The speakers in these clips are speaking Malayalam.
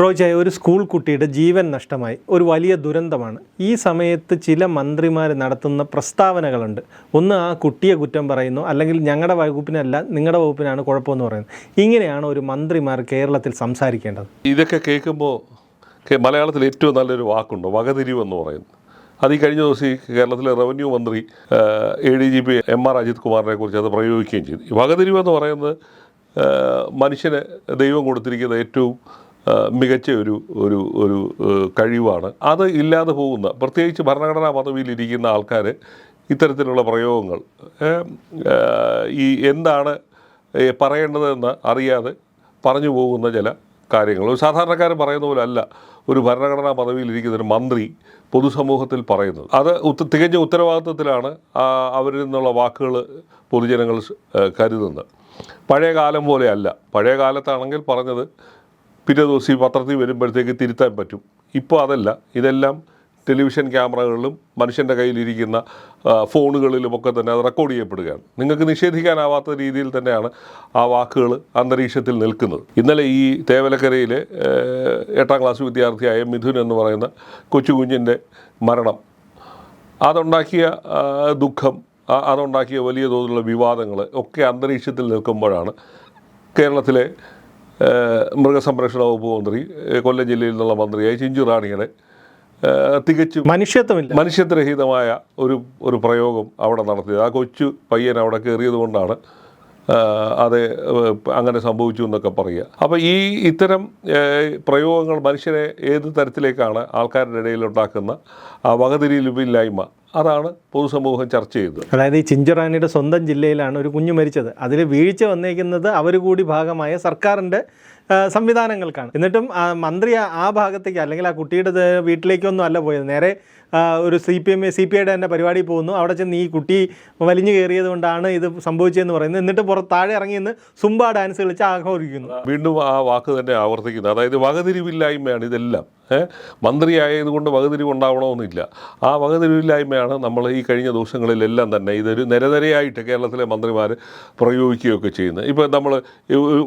റോജായ ഒരു സ്കൂൾ കുട്ടിയുടെ ജീവൻ നഷ്ടമായി. ഒരു വലിയ ദുരന്തമാണ്. ഈ സമയത്ത് ചില മന്ത്രിമാർ നടത്തുന്ന പ്രസ്താവനകളുണ്ട്. ഒന്ന് ആ കുട്ടിയെ കുറ്റം പറയുന്നു. അല്ലെങ്കിൽ ഞങ്ങളുടെ വകുപ്പിനല്ല നിങ്ങളുടെ വകുപ്പിനാണ് കുഴപ്പമെന്ന് പറയുന്നത്. ഇങ്ങനെയാണ് ഒരു മന്ത്രിമാർ കേരളത്തിൽ സംസാരിക്കേണ്ടത്. ഇതൊക്കെ കേൾക്കുമ്പോൾ മലയാളത്തിൽ ഏറ്റവും നല്ലൊരു വാക്കുണ്ട്. വകതിരിവ് എന്ന് പറയുന്നത്. അത് ഈ കഴിഞ്ഞ ദിവസം ഈ കേരളത്തിലെ റവന്യൂ മന്ത്രി A D G P M R Ajith കുമാറിനെ കുറിച്ച് അത് പ്രയോഗിക്കുകയും ചെയ്തു. വകതിരിവ് എന്ന് പറയുന്നത് മനുഷ്യന് ദൈവം കൊടുത്തിരിക്കുന്ന ഏറ്റവും മികച്ച ഒരു ഒരു ഒരു കഴിവാണ്. അത് ഇല്ലാതെ പോകുന്ന പ്രത്യേകിച്ച് ഭരണഘടനാ പദവിയിലിരിക്കുന്ന ആൾക്കാർ ഇത്തരത്തിലുള്ള പ്രയോഗങ്ങൾ ഈ എന്താണ് പറയേണ്ടതെന്ന് അറിയാതെ പറഞ്ഞു പോകുന്ന ചില കാര്യങ്ങൾ. ഒരു സാധാരണക്കാരൻ പറയുന്ന പോലെ അല്ല ഒരു ഭരണഘടനാ പദവിയിലിരിക്കുന്ന ഒരു മന്ത്രി പൊതുസമൂഹത്തിൽ പറയുന്നത്. അത് ഉത്ത തികഞ്ഞ ഉത്തരവാദിത്വത്തിലാണ് അവരിൽ നിന്നുള്ള വാക്കുകൾ പൊതുജനങ്ങൾ കരുതുന്നത്. പഴയ കാലം പോലെയല്ല പഴയ കാലത്താണെങ്കിൽ പറഞ്ഞത് പിറ്റേ ദിവസം ഈ പത്രത്തിൽ വരുമ്പോഴത്തേക്ക് തിരുത്താൻ പറ്റും. ഇപ്പോൾ അതല്ല. ഇതെല്ലാം ടെലിവിഷൻ ക്യാമറകളിലും മനുഷ്യന്റെ കയ്യിലിരിക്കുന്ന ഫോണുകളിലുമൊക്കെ തന്നെ അത് റെക്കോർഡ് ചെയ്യപ്പെടുകയാണ്. നിങ്ങൾക്ക് നിഷേധിക്കാനാവാത്ത രീതിയിൽ തന്നെയാണ് ആ വാക്കുകൾ അന്തരീക്ഷത്തിൽ നിൽക്കുന്നത്. ഇന്നലെ ഈ തേവലക്കരയിലെ എട്ടാം ക്ലാസ് വിദ്യാർത്ഥിയായ മിഥുൻ എന്ന് പറയുന്ന കൊച്ചു കുഞ്ഞിന്റെ മരണം അതുണ്ടാക്കിയ ദുഃഖം അതുണ്ടാക്കിയ വലിയ തോതിലുള്ള വിവാദങ്ങൾ ഒക്കെ അന്തരീക്ഷത്തിൽ നിൽക്കുമ്പോഴാണ് കേരളത്തിലെ മൃഗസംരക്ഷണ വകുപ്പ് മന്ത്രി കൊല്ലം ജില്ലയിൽ നിന്നുള്ള മന്ത്രിയായ ചിഞ്ചു റാണിയുടെ തികച്ചും മനുഷ്യത്വമില്ല. മനുഷ്യത്വരഹിതമായ ഒരു ഒരു പ്രയോഗം അവിടെ നടത്തിയത്. ആ കൊച്ചു പയ്യൻ അവിടെ കയറിയത് കൊണ്ടാണ് അത് അങ്ങനെ സംഭവിച്ചു എന്നൊക്കെ പറയുക. അപ്പോൾ ഈ ഇത്തരം പ്രയോഗങ്ങൾ മനുഷ്യരെ ഏത് തരത്തിലേക്കാണ് ആൾക്കാരുടെ ഇടയിൽ ഉണ്ടാക്കുന്ന ആ വകതിരിയില്ലായ്മ അതാണ് പൊതുസമൂഹം ചർച്ച ചെയ്തത്. അതായത് ഈ ചിഞ്ചുറാണിയുടെ സ്വന്തം ജില്ലയിലാണ് ഒരു കുഞ്ഞു മരിച്ചത്. അതിൽ വീഴ്ച വന്നേക്കുന്നത് അവർ കൂടി ഭാഗമായ സർക്കാരിന്റെ സംവിധാനങ്ങൾക്കാണ്. എന്നിട്ടും മന്ത്രി ആ- ഭാഗത്തേക്ക് അല്ലെങ്കിൽ ആ കുട്ടിയുടെ വീട്ടിലേക്കൊന്നും അല്ല പോയത്. നേരെ ഒരു C P M C P ഐയുടെ തന്നെ പരിപാടി പോകുന്നു. അവിടെ ചെന്ന് ഈ കുട്ടി വലിഞ്ഞു കയറിയത് കൊണ്ടാണ് ഇത് സംഭവിച്ചതെന്ന് പറയുന്നത്. എന്നിട്ട് പുറത്ത് താഴെ ഇറങ്ങി നിന്ന് സുംബ ഡാൻസ് കളിച്ച് ആഘോഷിക്കുന്നു. വീണ്ടും ആ വാക്ക് തന്നെ ആവർത്തിക്കുന്നത് അതായത് വകതിരിവില്ലായ്മയാണ് ഇതെല്ലാം? മന്ത്രിയായതുകൊണ്ട് വകതിരിവ് ഉണ്ടാവണമെന്നില്ല ആ വകതിരിവില്ലായ്മയാണ് നമ്മൾ ഈ കഴിഞ്ഞ ദിവസങ്ങളിലെല്ലാം തന്നെ ഇതൊരു നിരനിരയായിട്ട് കേരളത്തിലെ മന്ത്രിമാർ പ്രയോഗിക്കുകയൊക്കെ ചെയ്യുന്നത്. ഇപ്പോൾ നമ്മൾ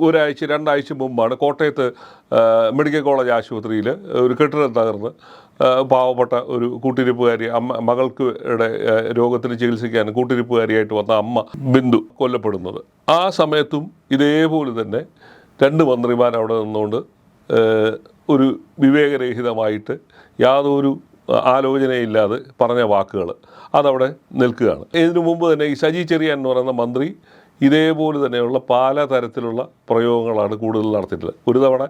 ഒരാഴ്ച രണ്ടാഴ്ച മുമ്പാണ് കോട്ടയത്ത് മെഡിക്കൽ കോളേജ് ആശുപത്രിയിൽ ഒരു കെട്ടിടം തകർന്ന് പാവപ്പെട്ട ഒരു കൂട്ടിരിപ്പുകാരി അമ്മ മകൾക്ക് രോഗത്തിന് ചികിത്സിക്കാൻ കൂട്ടിരിപ്പുകാരിയായിട്ട് വന്ന അമ്മ ബിന്ദു കൊല്ലപ്പെടുന്നത്. ആ സമയത്തും ഇതേപോലെ തന്നെ രണ്ട് മന്ത്രിമാർ അവിടെ നിന്നുകൊണ്ട് ഒരു വിവേകരഹിതമായിട്ട് യാതൊരു ആലോചനയില്ലാതെ പറഞ്ഞ വാക്കുകൾ അതവിടെ നിൽക്കുകയാണ്. ഇതിനു മുമ്പ് തന്നെ ഈ ശജി ചെറിയാൻ എന്ന് പറയുന്ന മന്ത്രി ഇതേപോലെ തന്നെയുള്ള പല തരത്തിലുള്ള പ്രയോഗങ്ങളാണ് കൂടുതൽ നടത്തിയിട്ടുള്ളത്. ഒരു തവണ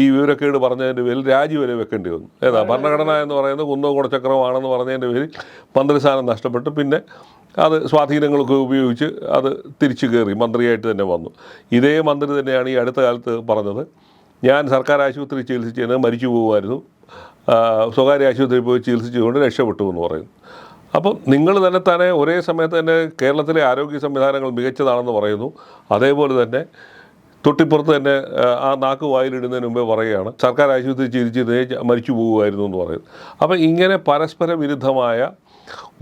ഈ വിവരക്കേട് പറഞ്ഞതിന്റെ പേരിൽ രാജി വരെ വെക്കേണ്ടി വന്നു. ഏതാ ഭരണഘടന എന്ന് പറയുന്നത് കുന്നോ കുടച്ചക്രമാണെന്ന് പറഞ്ഞതിന്റെ പേരിൽ മന്ത്രിസ്ഥാനം നഷ്ടപ്പെട്ടു. പിന്നെ അത് സ്വാധീനങ്ങളൊക്കെ ഉപയോഗിച്ച് അത് തിരിച്ചു കയറി മന്ത്രിയായിട്ട് തന്നെ വന്നു. ഇതേ മന്ത്രി തന്നെയാണ് ഈ അടുത്ത കാലത്ത് പറഞ്ഞത് ഞാൻ സർക്കാർ ആശുപത്രി ചികിത്സിച്ചതിന് മരിച്ചു പോകുമായിരുന്നു. സ്വകാര്യ ആശുപത്രിയിൽ പോയി ചികിത്സിച്ചുകൊണ്ട് രക്ഷപ്പെട്ടു എന്ന് പറയുന്നു അപ്പം നിങ്ങൾ തന്നെ തന്നെ ഒരേ സമയത്ത് തന്നെ കേരളത്തിലെ ആരോഗ്യ സംവിധാനങ്ങൾ മികച്ചതാണെന്ന് പറയുന്നു. അതേപോലെ തന്നെ തൊട്ടിപ്പുറത്ത് തന്നെ ആ നാക്ക് വായിലിടുന്നതിന് മുമ്പേ പറയുകയാണ് സർക്കാർ ആശുപത്രി ചികിത്സിച്ച് മരിച്ചു പോകുമായിരുന്നു എന്ന് പറയുന്നു. അപ്പം ഇങ്ങനെ പരസ്പര വിരുദ്ധമായ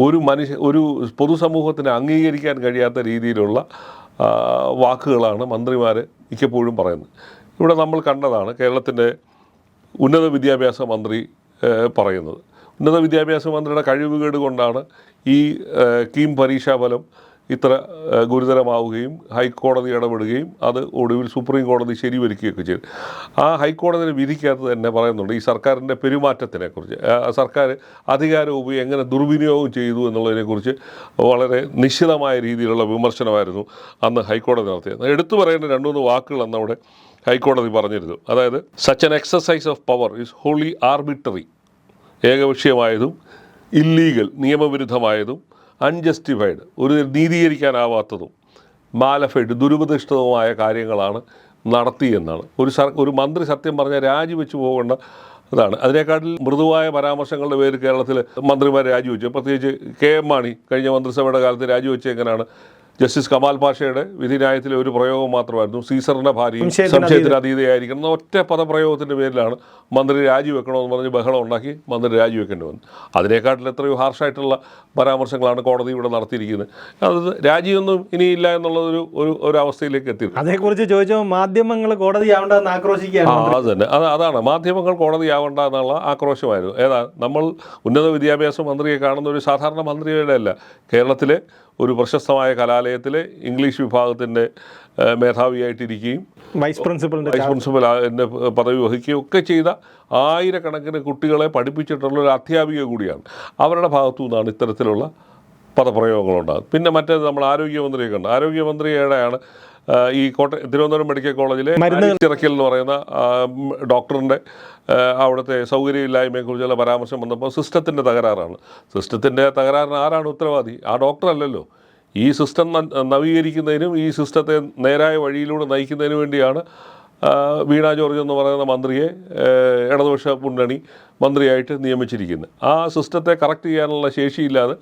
ഒരു മനുഷ്യ ഒരു പൊതുസമൂഹത്തിന് അംഗീകരിക്കാൻ കഴിയാത്ത രീതിയിലുള്ള വാക്കുകളാണ് മന്ത്രിമാർ മിക്കപ്പോഴും പറയുന്നത്. ഇവിടെ നമ്മൾ കണ്ടതാണ് കേരളത്തിന്റെ ഉന്നത വിദ്യാഭ്യാസ മന്ത്രി പറയുന്നത്. ഉന്നത വിദ്യാഭ്യാസ മന്ത്രിയുടെ കഴിവുകേട് കൊണ്ടാണ് ഈ കീം പരീക്ഷാഫലം ഇത്ര ഗുരുതരമാവുകയും ഹൈക്കോടതി ഇടപെടുകയും അത് ഒടുവിൽ സുപ്രീം കോടതി ശരിവരിക്കുകയൊക്കെ ചെയ്തു. ആ ഹൈക്കോടതി വിധിക്കകത്ത് തന്നെ പറയുന്നുണ്ട് ഈ സർക്കാരിന്റെ പെരുമാറ്റത്തിനെക്കുറിച്ച്. സർക്കാർ അധികാരം എങ്ങനെ ദുർവിനിയോഗം ചെയ്തു എന്നുള്ളതിനെക്കുറിച്ച് വളരെ നിശ്ചിതമായ രീതിയിലുള്ള വിമർശനമായിരുന്നു അന്ന് ഹൈക്കോടതി നടത്തിയത്. എടുത്തു പറയേണ്ട രണ്ട് മൂന്ന് വാക്കുകൾ അന്ന് അവിടെ ഹൈക്കോടതി പറഞ്ഞിരുന്നു. അതായത് such an exercise of power is wholly arbitrary ഏകപക്ഷീയമായതും illegal നിയമവിരുദ്ധമായതും അൺജസ്റ്റിഫൈഡ് ഒരു നീതീകരിക്കാനാവാത്തതും മാലഫൈഡ് ദുരുപദിഷ്ടവുമായ കാര്യങ്ങളാണ് നടത്തിയെന്നാണ്. ഒരു സർ ഒരു മന്ത്രി സത്യം പറഞ്ഞാൽ രാജിവെച്ച് പോകേണ്ട അതാണ് അതിനേക്കാട്ടിൽ മൃദുവായ പരാമർശങ്ങളുടെ പേര് കേരളത്തിൽ മന്ത്രിമാർ രാജിവെച്ചു. പ്രത്യേകിച്ച് കെ എം മാണി കഴിഞ്ഞ മന്ത്രിസഭയുടെ കാലത്ത് രാജിവെച്ച് എങ്ങനെയാണ്? ജസ്റ്റിസ് കമാൽ പാഷയുടെ വിധിന്യായത്തിലെ ഒരു പ്രയോഗം മാത്രമായിരുന്നു. സീസറിന്റെ ഭാര്യയും സംശയത്തിന് അതീതയായിരിക്കണം എന്ന ഒറ്റ പദപ്രയോഗത്തിന്റെ പേരിലാണ് മന്ത്രി രാജിവെക്കണമെന്ന് പറഞ്ഞ് ബഹളം ഉണ്ടാക്കി മന്ത്രി രാജിവെക്കേണ്ടി വന്നു. അതിനേക്കാട്ടിൽ എത്രയോ ഹാർഷായിട്ടുള്ള പരാമർശങ്ങളാണ് കോടതി ഇവിടെ നടത്തിയിരിക്കുന്നത്. അത് രാജിയൊന്നും ഇനിയില്ല എന്നുള്ളതൊരു ഒരു ഒരു അവസ്ഥയിലേക്ക് എത്തി അതേക്കുറിച്ച് ചോദിച്ചപ്പോൾ മാധ്യമങ്ങൾ കോടതിയാവേണ്ടെന്ന് ആക്രോശിക്കുകയാണ് അത് തന്നെ അത് അതാണ്. മാധ്യമങ്ങൾ കോടതിയാവണ്ട എന്നുള്ള ആക്രോശമായിരുന്നു. ഏതാ? നമ്മൾ ഉന്നത വിദ്യാഭ്യാസ മന്ത്രിയെ കാണുന്ന ഒരു സാധാരണ മന്ത്രിയുടെ അല്ല. കേരളത്തിലെ ഒരു പ്രശസ്തമായ കലാലയത്തിലെ ഇംഗ്ലീഷ് വിഭാഗത്തിന്റെ മേധാവിയായിട്ടിരിക്കുകയും വൈസ് പ്രിൻസിപ്പൽ വൈസ് പ്രിൻസിപ്പൽ എന്റെ പദവി വഹിക്കുകയും ഒക്കെ ചെയ്ത ആയിരക്കണക്കിന് കുട്ടികളെ പഠിപ്പിച്ചിട്ടുള്ള ഒരു അധ്യാപിക കൂടിയാണ്. അവരുടെ ഭാഗത്തു നിന്നാണ് ഇത്തരത്തിലുള്ള പദപ്രയോഗങ്ങളുണ്ടാകുന്നത്. പിന്നെ മറ്റേത് നമ്മൾ ആരോഗ്യമന്ത്രിയെ കണ്ട്. ആരോഗ്യമന്ത്രിയുടെയാണ് ഈ കോട്ട തിരുവനന്തപുരം മെഡിക്കൽ കോളേജിലെ ചിറക്കൽ എന്ന് പറയുന്ന ഡോക്ടറിന്റെ അവിടുത്തെ സൗകര്യമില്ലായ്മയെക്കുറിച്ചുള്ള പരാമർശം വന്നപ്പോൾ സിസ്റ്റത്തിന്റെ തകരാറാണ്. സിസ്റ്റത്തിന്റെ തകരാറിന് ആരാണ് ഉത്തരവാദി? ആ ഡോക്ടർ അല്ലല്ലോ ഈ സിസ്റ്റം നവീകരിക്കുന്നതിനും ഈ സിസ്റ്റത്തെ നേരായ വഴിയിലൂടെ നയിക്കുന്നതിനും വേണ്ടിയാണ് വീണ ജോർജ് എന്ന് പറയുന്ന മന്ത്രിയെ ഇടതുപക്ഷ മുന്നണി മന്ത്രിയായിട്ട് നിയമിച്ചിരിക്കുന്നത് ആ സിസ്റ്റത്തെ കറക്റ്റ് ചെയ്യാനുള്ള ശേഷിയില്ലാതെ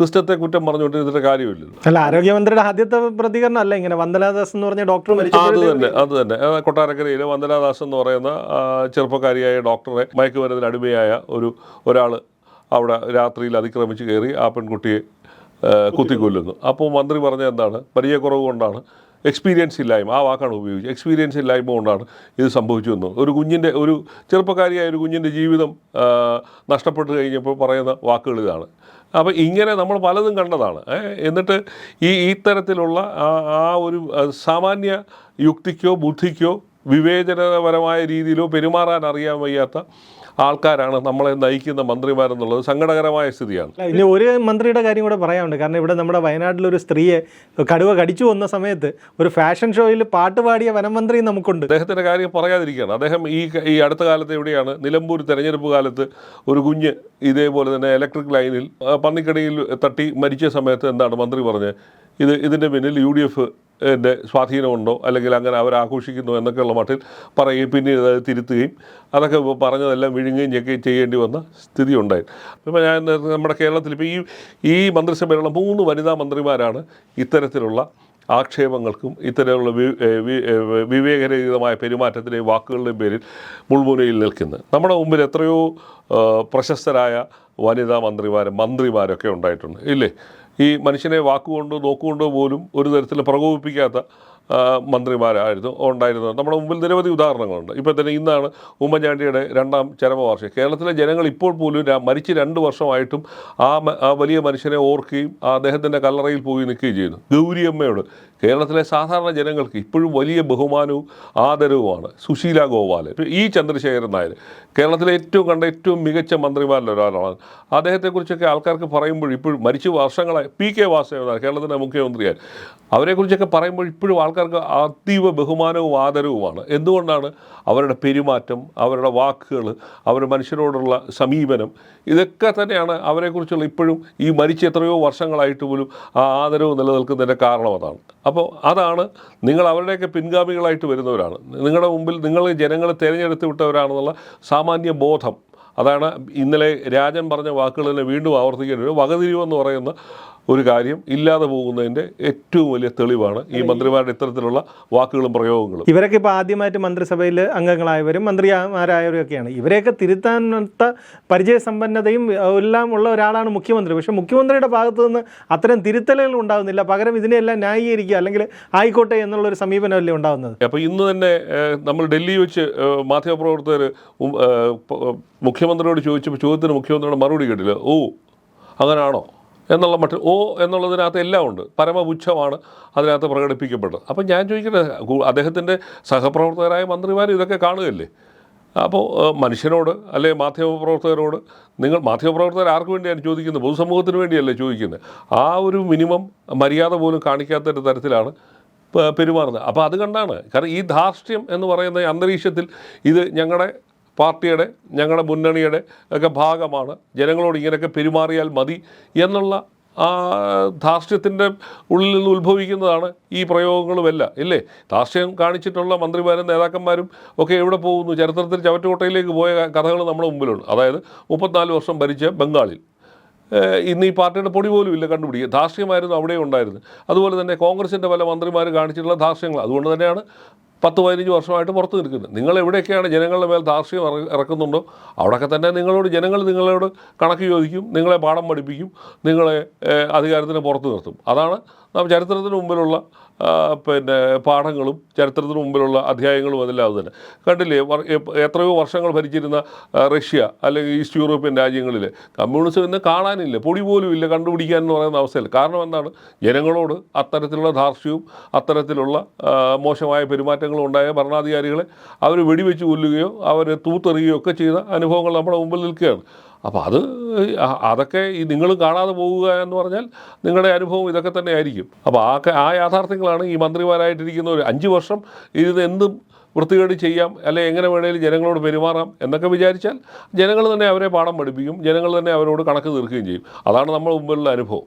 സിസ്റ്റത്തെ കുറ്റം പറഞ്ഞുകൊണ്ടിരുന്നിട്ട് കാര്യമില്ല അല്ല ആരോഗ്യമന്ത്രിയുടെ ആദ്യത്തെ പ്രതികരണം അല്ല ഇങ്ങനെ വന്ദനാദാസ് എന്ന് പറഞ്ഞ ഡോക്ടർ അത് തന്നെ അത് തന്നെ. കൊട്ടാരക്കരയിലെ വന്ദനാദാസ് എന്ന് പറയുന്ന ചെറുപ്പക്കാരിയായ ഡോക്ടറെ മയക്കുമരുന്നിന് അടിമയായ ഒരു ഒരാൾ അവിടെ രാത്രിയിൽ അതിക്രമിച്ച് കയറി ആ പെൺകുട്ടിയെ കുത്തിക്കൊല്ലുന്നു. അപ്പോൾ മന്ത്രി പറഞ്ഞ എന്താണ്? പരിചയക്കുറവ് കൊണ്ടാണ് എക്സ്പീരിയൻസ് ഇല്ലായ്മ. ആ വാക്കാണ് ഉപയോഗിച്ചത്. എക്സ്പീരിയൻസ് ഇല്ലായ്മ കൊണ്ടാണ് ഇത് സംഭവിച്ചു എന്ന് ഒരു കുഞ്ഞിന്റെ ഒരു ചെറുപ്പക്കാരിയായ ഒരു കുഞ്ഞിന്റെ ജീവിതം നഷ്ടപ്പെട്ട് കഴിഞ്ഞപ്പോൾ പറയുന്ന വാക്കുകൾ ഇതാണ്. അപ്പോൾ ഇങ്ങനെ നമ്മൾ പലതും കണ്ടതാണ്. എന്നിട്ട് ഈ ഇത്തരത്തിലുള്ള തരത്തിലുള്ള ആ ഒരു സാമാന്യ യുക്തിക്കോ ബുദ്ധിക്കോ വിവേചനപരമായ രീതിയിലോ പെരുമാറാൻ അറിയാൻ വയ്യാത്ത ആൾക്കാരാണ് നമ്മളെ നയിക്കുന്ന മന്ത്രിമാരെന്നുള്ളത് സങ്കടകരമായ സ്ഥിതിയാണ്. ഇനി ഒരു മന്ത്രിയുടെ കാര്യം കൂടെ പറയാനുണ്ട്. കാരണം ഇവിടെ നമ്മുടെ വയനാട്ടിലൊരു സ്ത്രീയെ കടുവ കടിച്ചു വന്ന സമയത്ത് ഒരു ഫാഷൻ ഷോയിൽ പാട്ട് പാടിയ വനം മന്ത്രി നമുക്കുണ്ട്. അദ്ദേഹത്തിന്റെ കാര്യം പറയാതിരിക്കുകയാണ്. അദ്ദേഹം ഈ ഈ അടുത്ത കാലത്ത് എവിടെയാണ്? നിലമ്പൂർ തെരഞ്ഞെടുപ്പ് കാലത്ത് ഒരു കുഞ്ഞ് ഇതേപോലെ തന്നെ ഇലക്ട്രിക് ലൈനിൽ പന്നിക്കടയിൽ പന്നിക്കടിയിൽ തട്ടി മരിച്ച സമയത്ത് എന്താണ് മന്ത്രി പറഞ്ഞത്? ഇത് ഇതിന്റെ പിന്നിൽ യു ഡി എഫ് ന്റെ സ്വാധീനമുണ്ടോ? അല്ലെങ്കിൽ അങ്ങനെ അവർ ആഘോഷിക്കുന്നു എന്നൊക്കെയുള്ള മട്ടിൽ പറയുകയും പിന്നീട് അത് തിരുത്തുകയും അതൊക്കെ പറഞ്ഞതെല്ലാം വിഴുങ്ങുകയും ഒക്കെ ചെയ്യേണ്ടി വന്ന സ്ഥിതി ഉണ്ടായി ഇപ്പോൾ ഞാൻ നമ്മുടെ കേരളത്തിൽ ഇപ്പോൾ ഈ ഈ മന്ത്രിസഭയിലുള്ള മൂന്ന് വനിതാ മന്ത്രിമാരാണ് ഇത്തരത്തിലുള്ള ആക്ഷേപങ്ങൾക്കും വി- വിവേകരഹിതമായ പെരുമാറ്റത്തിന്റെയും വാക്കുകളുടെയും പേരിൽ മുൾമുനയിൽ നിൽക്കുന്നത്. നമ്മുടെ മുമ്പിൽ എത്രയോ പ്രശസ്തരായ വനിതാ മന്ത്രിമാരും മന്ത്രിമാരൊക്കെ ഉണ്ടായിട്ടുണ്ട്. ഇല്ലേ? ഈ മനുഷ്യനെ വാക്കുകൊണ്ടോ നോക്കുകൊണ്ടോ പോലും ഒരു തരത്തിൽ പ്രകോപിപ്പിക്കാത്ത മന്ത്രിമാരായിരുന്നു ഉണ്ടായിരുന്നത്. നമ്മുടെ മുമ്പിൽ നിരവധി ഉദാഹരണങ്ങളുണ്ട്. ഇപ്പോൾ തന്നെ ഇന്നാണ് ഉമ്മൻചാണ്ടിയുടെ രണ്ടാം ചരമവാർഷികം. കേരളത്തിലെ ജനങ്ങൾ ഇപ്പോൾ പോലും മരിച്ച് രണ്ട് വർഷമായിട്ടും ആ ആ വലിയ മനുഷ്യനെ ഓർക്കുകയും ആ അദ്ദേഹത്തിന്റെ കല്ലറയിൽ പോയി നിൽക്കുകയും ചെയ്യുന്നു. ഗൗരിയമ്മയോട് കേരളത്തിലെ സാധാരണ ജനങ്ങൾക്ക് ഇപ്പോഴും വലിയ ബഹുമാനവും ആദരവുമാണ് സുശീല ഗോപാലൻ. ഈ ചന്ദ്രശേഖരൻ നായർ കേരളത്തിലെ ഏറ്റവും കണ്ട ഏറ്റവും മികച്ച മന്ത്രിമാരിൽ ഒരാളാണ്. അദ്ദേഹത്തെക്കുറിച്ചൊക്കെ ആൾക്കാർക്ക് പറയുമ്പോൾ ഇപ്പോഴും മരിച്ചു വർഷങ്ങളായി പി കെ വാസുദേവനാണ് കേരളത്തിന്റെ മുഖ്യമന്ത്രിയായി. അവരെക്കുറിച്ചൊക്കെ പറയുമ്പോൾ ഇപ്പോഴും ആൾക്കാർക്ക് അതീവ ബഹുമാനവും ആദരവുമാണ്. എന്തുകൊണ്ടാണ്? അവരുടെ പെരുമാറ്റം അവരുടെ വാക്കുകൾ അവർ മനുഷ്യരോടുള്ള സമീപനം ഇതൊക്കെ തന്നെയാണ് അവരെക്കുറിച്ചുള്ള ഇപ്പോഴും ഈ മരിച്ച എത്രയോ വർഷങ്ങളായിട്ട് പോലും ആ ആദരവ് നിലനിൽക്കുന്നതിന്റെ കാരണം അതാണ്. അപ്പോൾ അതാണ് നിങ്ങൾ അവരുടെയൊക്കെ പിൻഗാമികളായിട്ട് വരുന്നവരാണ്. നിങ്ങളുടെ മുമ്പിൽ നിങ്ങൾ ജനങ്ങളെ തിരഞ്ഞെടുത്ത് വിട്ടവരാണെന്നുള്ള സാമാന്യ ബോധം. അതാണ് ഇന്നലെ രാജൻ പറഞ്ഞ വാക്കുകൾ തന്നെ വീണ്ടും ആവർത്തിക്കേണ്ടി വരും. വകതിരിവെന്ന് പറയുന്ന ഒരു കാര്യം ഇല്ലാതെ പോകുന്നതിന്റെ ഏറ്റവും വലിയ തെളിവാണ് ഈ മന്ത്രിമാരുടെ ഇത്തരത്തിലുള്ള വാക്കുകളും പ്രയോഗങ്ങളും. ഇവരൊക്കെ ഇപ്പോൾ ആദ്യമായിട്ട് മന്ത്രിസഭയിൽ അംഗങ്ങളായവരും മന്ത്രിമാരായവരും ഒക്കെയാണ് ഇവരെയൊക്കെ തിരുത്താനത്ത പരിചയസമ്പന്നതയും എല്ലാം ഉള്ള ഒരാളാണ് മുഖ്യമന്ത്രി. പക്ഷേ മുഖ്യമന്ത്രിയുടെ ഭാഗത്തു നിന്ന് അത്തരം തിരുത്തലുകൾ ഉണ്ടാകുന്നില്ല. പകരം ഇതിനെല്ലാം ന്യായീകരിക്കുക അല്ലെങ്കിൽ ആയിക്കോട്ടെ എന്നുള്ളൊരു സമീപനമല്ലേ ഉണ്ടാകുന്നത്? അപ്പോൾ ഇന്ന് തന്നെ നമ്മൾ ഡൽഹി വെച്ച് മാധ്യമപ്രവർത്തകർ പ- മുഖ്യമന്ത്രിയോട് ചോദിച്ചപ്പോൾ ചോദ്യത്തിന് മുഖ്യമന്ത്രിയുടെ മറുപടി കേട്ടില്ല. ഓ അങ്ങനാണോ? എന്നുള്ള മറ്റ് ഓ എന്നുള്ളതിനകത്ത് എല്ലാം ഉണ്ട്. പരമപുച്ഛമാണ് അതിനകത്ത് പ്രകടിപ്പിക്കപ്പെട്ടത്. അപ്പം ഞാൻ ചോദിക്കട്ടെ അദ്ദേഹത്തിന്റെ സഹപ്രവർത്തകരായ മന്ത്രിമാർ ഇതൊക്കെ കാണുകയല്ലേ? അപ്പോൾ മനുഷ്യനോട് അല്ലെങ്കിൽ മാധ്യമപ്രവർത്തകരോട് നിങ്ങൾ മാധ്യമപ്രവർത്തകർ ആർക്ക് വേണ്ടിയാണ് ചോദിക്കുന്നത്? പൊതുസമൂഹത്തിന് വേണ്ടിയല്ലേ ചോദിക്കുന്നത്? ആ ഒരു മിനിമം മര്യാദ പോലും കാണിക്കാത്ത തരത്തിലാണ് പെരുമാറുന്നത്. അപ്പോൾ അത് കണ്ടാണ്. കാരണം ഈ ധാർഷ്ട്യം എന്ന് പറയുന്ന അന്തരീക്ഷത്തിൽ ഇത് ഞങ്ങളുടെ പാർട്ടിയുടെ ഞങ്ങളുടെ മുന്നണിയുടെ ഒക്കെ ഭാഗമാണ്. ജനങ്ങളോട് ഇങ്ങനെയൊക്കെ പെരുമാറിയാൽ മതി എന്നുള്ള ആ ധാർഷ്ട്യത്തിന്റെ ഉള്ളിൽ നിന്ന് ഉത്ഭവിക്കുന്നതാണ് ഈ പ്രയോഗങ്ങളുമെല്ലാം ഇല്ലേ? ധാർഷ്ട്യം കാണിച്ചിട്ടുള്ള മന്ത്രിമാരും നേതാക്കന്മാരും ഒക്കെ എവിടെ പോകുന്നു? ചരിത്രത്തിൽ ചവറ്റുകോട്ടയിലേക്ക് പോയ കഥകൾ നമ്മുടെ മുമ്പിലുണ്ട്. അതായത് മുപ്പത്തിനാല് വർഷം ഭരിച്ച ബംഗാളിൽ. ഇന്ന് ഈ പാർട്ടിയുടെ പൊടി പോലും ഇല്ല കണ്ടുപിടിക്കുക ധാർഷ്ട്യമായിരുന്നു അവിടെ ഉണ്ടായിരുന്നു അതുപോലെ തന്നെ കോൺഗ്രസിന്റെ പല മന്ത്രിമാർ കാണിച്ചിട്ടുള്ള ധാർഷ്ട്യങ്ങൾ. അതുകൊണ്ട് തന്നെയാണ് പത്ത് പതിനഞ്ച് വർഷമായിട്ട് പുറത്ത് നിൽക്കുന്നത് നിങ്ങൾ എവിടെയൊക്കെയാണ് ജനങ്ങളുടെ മേൽ ധാർഷ്ട്യം ഇറ- ഇറക്കുന്നുണ്ടോ? അവിടെയൊക്കെ തന്നെ നിങ്ങളോട് ജനങ്ങൾ നിങ്ങളോട് കണക്ക് ചോദിക്കും നിങ്ങളെ പാഠം പഠിപ്പിക്കും നിങ്ങളെ അധികാരത്തിന് പുറത്ത് നിർത്തും. അതാണ് ചരിത്രത്തിന് മുമ്പിലുള്ള പിന്നെ പാഠങ്ങളും ചരിത്രത്തിന് മുമ്പിലുള്ള അധ്യായങ്ങളും അതെല്ലാം അത് തന്നെ. കണ്ടില്ലേ എത്രയോ വർഷങ്ങൾ ഭരിച്ചിരുന്ന റഷ്യ അല്ലെങ്കിൽ ഈസ്റ്റ് യൂറോപ്യൻ രാജ്യങ്ങളിൽ കമ്മ്യൂണിസം ഇന്ന് കാണാനില്ല പൊടി പോലും ഇല്ല കണ്ടുപിടിക്കാൻ എന്ന് പറയുന്ന അവസ്ഥയിൽ കാരണം എന്താണ്? ജനങ്ങളോട് അത്തരത്തിലുള്ള ധാർഷ്ട്യവും അത്തരത്തിലുള്ള മോശമായ പെരുമാറ്റങ്ങളും ഉണ്ടായ ഭരണാധികാരികളെ അവർ വെടിവെച്ച് കൊല്ലുകയോ അവരെ തൂത്തെറിയുകയോ ഒക്കെ ചെയ്ത അനുഭവങ്ങൾ നമ്മുടെ മുമ്പിൽ നിൽക്കുകയാണ്. അപ്പോൾ അത് അതൊക്കെ ഈ നിങ്ങൾ കാണാതെ പോവുക എന്ന് പറഞ്ഞാൽ നിങ്ങളുടെ അനുഭവം ഇതൊക്കെ തന്നെ ആയിരിക്കും. അപ്പോൾ ആ ആ യാഥാർത്ഥ്യങ്ങളാണ് ഈ മന്ത്രിമാരായിട്ടിരിക്കുന്ന ഒരു അഞ്ച് വർഷം ഇതിന് എന്തും വൃത്തികേട് ചെയ്യാം അല്ലെ എങ്ങനെ വേണേലും ജനങ്ങളോട് പെരുമാറാം എന്നൊക്കെ വിചാരിച്ചാൽ ജനങ്ങൾ തന്നെ അവരെ പാഠം പഠിപ്പിക്കും ജനങ്ങൾ തന്നെ അവരോട് കണക്ക് തീർക്കുകയും ചെയ്യും. അതാണ് നമ്മുടെ മുമ്പിലുള്ള അനുഭവം.